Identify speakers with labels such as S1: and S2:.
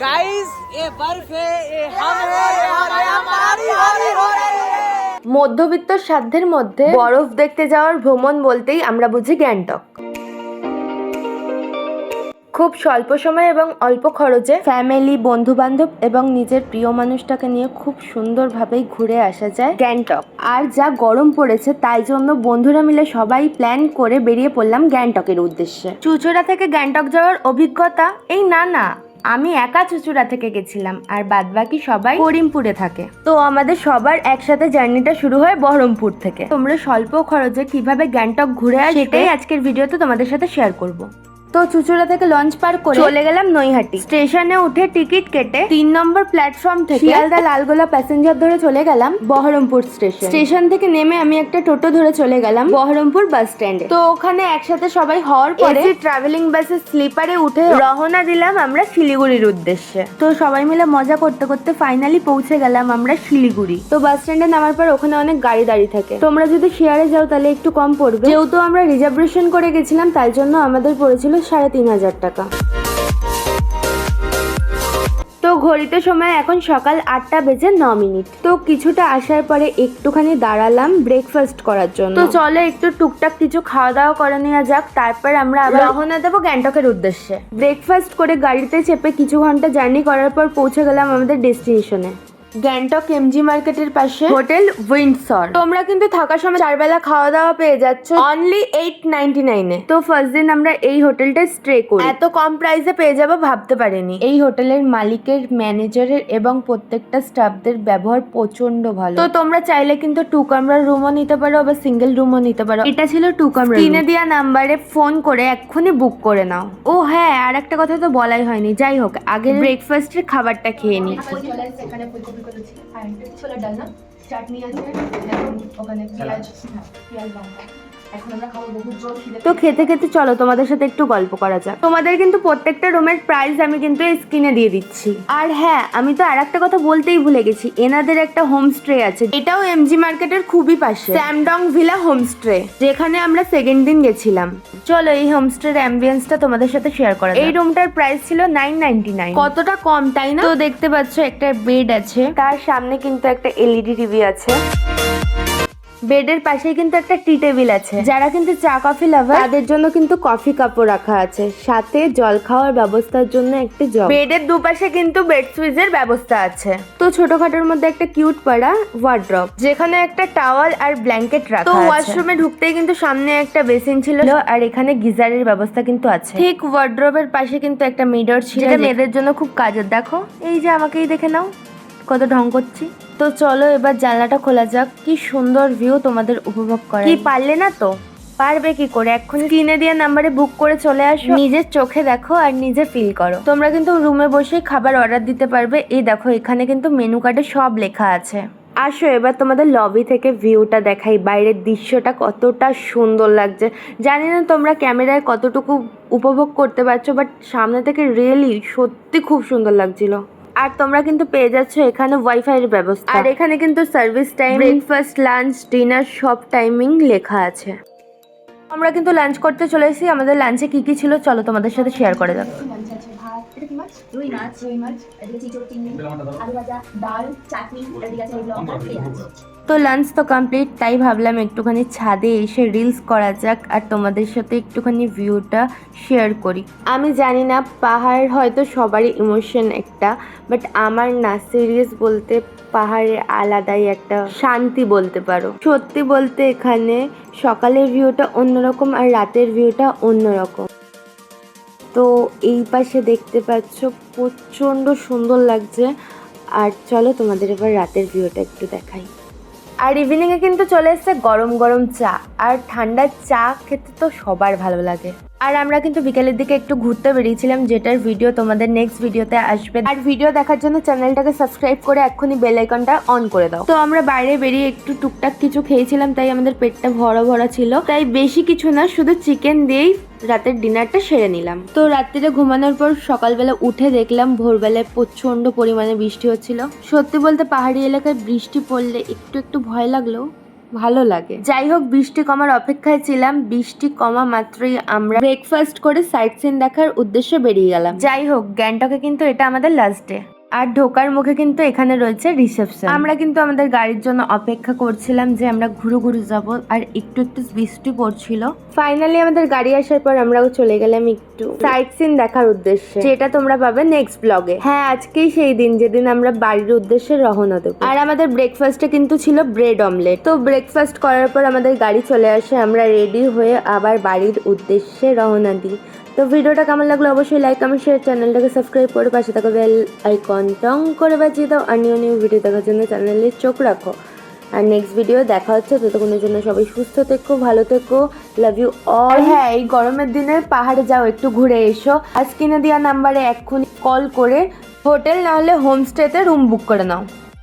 S1: Guys ये बर्फ है ये हम है और हमारी हरी हो रही है
S2: মধ্যবিত্ত সাধ্যের মধ্যে বরফ দেখতে যাওয়ার ভ্রমণ বলতেই আমরা বুঝি গ্যাংটক খুব স্বল্প সময় এবং অল্প খরচে ফ্যামিলি বন্ধু বান্ধব এবং নিজের প্রিয় মানুষটাকে নিয়ে খুব সুন্দরভাবেই ঘুরে আসা যায় গ্যাংটক আর যা গরম পড়েছে তাই জন্য বন্ধুরা মিলে সবাই প্ল্যান করে বেরিয়ে পড়লাম গ্যাংটকের উদ্দেশ্যে চুচুড়া থেকে গ্যাংটক যাওয়ার অভিজ্ঞতা এই না না আমি একা চুচুড়া থেকে গেছিলাম আর বাদবাকি সবাই করিমপুরে থাকে। তো আমাদের সবার একসাথে জার্নিটা শুরু হয় বহরমপুর থেকে। তোমরা স্বল্প খরচে কীভাবে গ্যাংটক ঘুরে আসবে সেটাই আজকের ভিডিওতে তোমাদের সাথে শেয়ার করব। তো চুচুড়া থেকে লঞ্চ পার করে চলে গেলাম নৈহাটি। স্টেশনে উঠে টিকিট কেটে তিন নম্বর প্ল্যাটফর্ম থেকে শিয়ালদা লালগোলা প্যাসেঞ্জার ধরে চলে গেলাম বহরমপুর স্টেশন স্টেশন থেকে নেমে আমি একটা টোটো ধরে চলে গেলাম বহরমপুর বাস স্ট্যান্ডে তো ওখানে একসাথে সবাই হওয়ার পরে ট্রাভেলিং বাসের স্লিপারে উঠে রওনা দিলাম আমরা শিলিগুড়ির উদ্দেশ্যে। তো সবাই মিলে মজা করতে করতে ফাইনালি পৌঁছে গেলাম আমরা শিলিগুড়ি। তো বাস স্ট্যান্ডে নামার পর ওখানে অনেক গাড়ি দাঁড়িয়ে থাকে। তোমরা যদি শেয়ারে যাও তাহলে একটু কম পড়বে। যেহেতু আমরা রিজার্ভেশন করে গেছিলাম তাই জন্য আমাদের পড়েছিল সাড়ে তিন হাজার টাকা। তো ঘড়িতে সময় এখন সকাল আটটা বেজে ন মিনিট। তো কিছুটা আসার পরে একটুখানি দাঁড়ালাম ব্রেকফাস্ট করার জন্য। তো চলো একটু টুকটাক কিছু খাওয়া দাওয়া করে নেওয়া যাক তারপর আমরা আবার রওনা দেবো গ্যাংটকের উদ্দেশ্যে। ব্রেকফাস্ট করে গাড়িতে চেপে কিছু ঘণ্টা জার্নি করার পর পৌঁছে গেলাম আমাদের ডেস্টিনেশনে গ্যাংটক এমজি মার্কেটের পাশে। Hotel Windsor. তোমরা কিন্তু থাকার সময় চারবেলা খাওয়া দাওয়া পেয়ে যাচ্ছ। অনলি এইট নাইনটি নাইনে তো ফার্স্ট দিন আমরা এই হোটেলটা স্টে করি। এত কম প্রাইসে পেয়ে যাব ভাবতে পারিনি। এই হোটেলের মালিকের ম্যানেজারের এবং প্রত্যেকটা স্টাফদের ব্যবহার প্রচণ্ড ভালো। তো তোমরা চাইলে কিন্তু টু কামরার রুমও নিতে পারো বা সিঙ্গেল রুমও নিতে পারো। এটা ছিল টু কামরা কিনে দেওয়া নাম্বারে ফোন করে এক্ষুনি বুক করে নাও। ও হ্যাঁ আর একটা কথা তো বলাই হয়নি। যাই হোক আগে ব্রেকফাস্টের খাবারটা খেয়ে নিই
S3: করেছি। আর ছোলার ডাল না চাটনি আছে ওখানে পেঁয়াজ হ্যাঁ, পেঁয়াজ লঙ্কা
S2: তো খেতে খেতে চলো তোমাদের সাথে একটু গল্প করা যাক। তোমাদের কিন্তু প্রত্যেকটা রুমের প্রাইস আমি কিন্তু স্ক্রিনে দিয়ে দিচ্ছি। আর হ্যাঁ আমি তো আর একটা কথা বলতেই ভুলে গেছি এনাদের একটা হোমস্টে আছে এটাও এমজি মার্কেটের খুবই পাশে। স্যামডং ভিলা হোমস্টে যেখানে আমরা সেকেন্ড দিন গেছিলাম। চলো এই হোমস্টের অ্যাম্বিয়েন্সটা তোমাদের সাথে শেয়ার করা এই রুমটার প্রাইস ছিল নাইন নাইনটি নাইন কতটা কম তাই না? তো দেখতে পাচ্ছ একটা বেড আছে। তার সামনে কিন্তু একটা এলইডি টিভি আছে। বেডের পাশেই কিন্তু একটা টি টেবিল আছে। যারা কিন্তু চা কফি লাভার তাদের জন্য কিন্তু কফি কাপও রাখা আছে। সাথে জল খাওয়ার ব্যবস্থার জন্য একটি জগ। বেডের দুপাশে কিন্তু বেড সুইচের ব্যবস্থা আছে। তো ছোটখাটোর মধ্যে একটা কিউট পাড়া ওয়ার্ড্রপ যেখানে একটা টাওয়াল আর ব্ল্যাঙ্কেট রাখা তো ওয়াশরুমে ঢুকতেই কিন্তু সামনে একটা বেসিন ছিল আর এখানে গিজারের ব্যবস্থা কিন্তু আছে। ঠিক ওয়ার্ড্রপের পাশে কিন্তু একটা মিডর ছিল যেটা মেয়েদের জন্য খুব কাজের। দেখো এই যে আমাকেই দেখে নাও। কত ঢং করছি। তো চলো এবার জানলাটা খোলা যাক, কি সুন্দর ভিউ তোমাদের উপভোগ করা কি পারলে না তো? পারবে কি করে? এক্ষুনি কিনে দিয়ে নাম্বারে বুক করে চলে আসো। নিজের চোখে দেখো আর নিজে ফিল করো। তোমরা কিন্তু রুমে বসে খাবার অর্ডার দিতে পারবে। এই দেখো, এখানে কিন্তু মেনু কার্ডে সব লেখা আছে। আসো এবার তোমাদের লবি থেকে ভিউটা দেখাই। বাইরের দৃশ্যটা কতটা সুন্দর লাগছে। জানি না তোমরা ক্যামেরায় কতটুকু উপভোগ করতে পারছ বাট সামনে থেকে রিয়েলি সত্যি খুব সুন্দর লাগছিল। আর তোমরা কিন্তু পেয়ে যাচ্ছ এখানে ওয়াইফাই এর ব্যবস্থা। আর এখানে কিন্তু service time breakfast lunch dinner সব টাইমিং লেখা আছে। আমরা কিন্তু লাঞ্চ করতে চলে এসেছি। আমাদের লাঞ্চে কি কি ছিল? চলো তোমাদের সাথে শেয়ার করে দাও
S3: রুই মাছ রুই মাছ এদিকে চিচড় চিংড়ি আলু ভাজা ডাল চাটনি এদিকে আছে লঙ্কা পেঁয়াজ
S2: তো লাঞ্চ তো কমপ্লিট তাই ভাবলাম একটুখানি ছাদে এসে রিলস করা যাক আর তোমাদের সাথে একটুখানি ভিউটা শেয়ার করি। আমি জানি না পাহাড় হয়তো সবারই ইমোশন একটা বাট আমার না সিরিয়াস বলতে পাহাড়ের আলাদাই একটা শান্তি বলতে পারো। সত্যি বলতে এখানে সকালের ভিউটা অন্যরকম আর রাতের ভিউটা অন্যরকম। তো এই পাশে দেখতে পাচ্ছ প্রচণ্ড সুন্দর লাগছে। আর চলো তোমাদের এবার রাতের ভিউটা একটু দেখাই। আর ইভিনিংয়ে কিন্তু চলে এসছে গরম গরম চা। আর ঠান্ডা চা খেতে তো সবার ভালো লাগে। আর আমরা কিন্তু বিকেলের দিকে একটু ঘুরতে বেরিয়েছিলাম, যেটার ভিডিও তোমাদের নেক্সট ভিডিওতে আসবে। আর ভিডিও দেখার জন্য চ্যানেলটাকে সাবস্ক্রাইব করে এক্ষুনি বেল আইকনটা অন করে দাও। তো আমরা বাইরে বেরিয়ে একটু টুকটাক কিছু খেয়েছিলাম, তাই আমাদের পেটটা ভরা ভরা ছিল। তাই বেশি কিছু না, শুধু চিকেন দিয়েই রাতের ডিনারটা সেরে নিলাম। তো রাত্রিরে ঘুমানোর পর সকালবেলা উঠে দেখলাম ভোরবেলায় প্রচণ্ড পরিমাণে বৃষ্টি হচ্ছিল। সত্যি বলতে পাহাড়ি এলাকায় বৃষ্টি পড়লে একটু একটু ভয় লাগলেও ভালো লাগে। যাই হোক বৃষ্টি কমার অপেক্ষায় ছিলাম। বৃষ্টি কমা মাত্রই আমরা ব্রেকফাস্ট করে সাইট সিন দেখার উদ্দেশ্যে বেরিয়ে গেলাম। যাই হোক গ্যাংটকে কিন্তু এটা আমাদের লাস্ট ডে আর ঢোকার মুখে কিন্তু এখানে রয়েছে রিসেপশন আমরা কিন্তু আমাদের গাড়ির জন্য অপেক্ষা করছিলাম যে আমরা ঘুরু ঘুরু যাব আর একটু একটু বৃষ্টি পড়ছিল। ফাইনালি আমাদের গাড়ি আসার পর আমরাও চলে গেলাম একটু সাইট সিন দেখার উদ্দেশ্যে। যেটা তোমরা পাবে নেক্সট ব্লগে হ্যাঁ আজকেই সেই দিন যেদিন আমরা বাড়ির উদ্দেশ্যে রওনা দেবো। আর আমাদের ব্রেকফাস্টে কিন্তু ছিল ব্রেড অমলেট তো ব্রেকফাস্ট করার পর আমাদের গাড়ি চলে আসে। আমরা রেডি হয়ে আবার বাড়ির উদ্দেশ্যে রওনা দিই। তো ভিডিওটা কেমন লাগল অবশ্যই লাইক কমেন্ট শেয়ার চ্যানেলটাকে সাবস্ক্রাইব করে পাশে থাকা বেল আইকন টং করে বাজিয়ে দাও আর নিউ নিউ ভিডিও দেখার জন্য চ্যানেলে চোখ রাখো। আর নেক্সট ভিডিও দেখা হচ্ছে, ততক্ষণের জন্য সবাই সুস্থ থেকো, ভালো থেকো লাভ ইউ অল হ্যাঁ এই গরমের দিনে পাহাড়ে যাও, একটু ঘুরে এসো। আজ কিনে দেওয়া নাম্বারে এক্ষুনি কল করে হোটেল না হলে হোমস্টেতে রুম বুক করে নাও।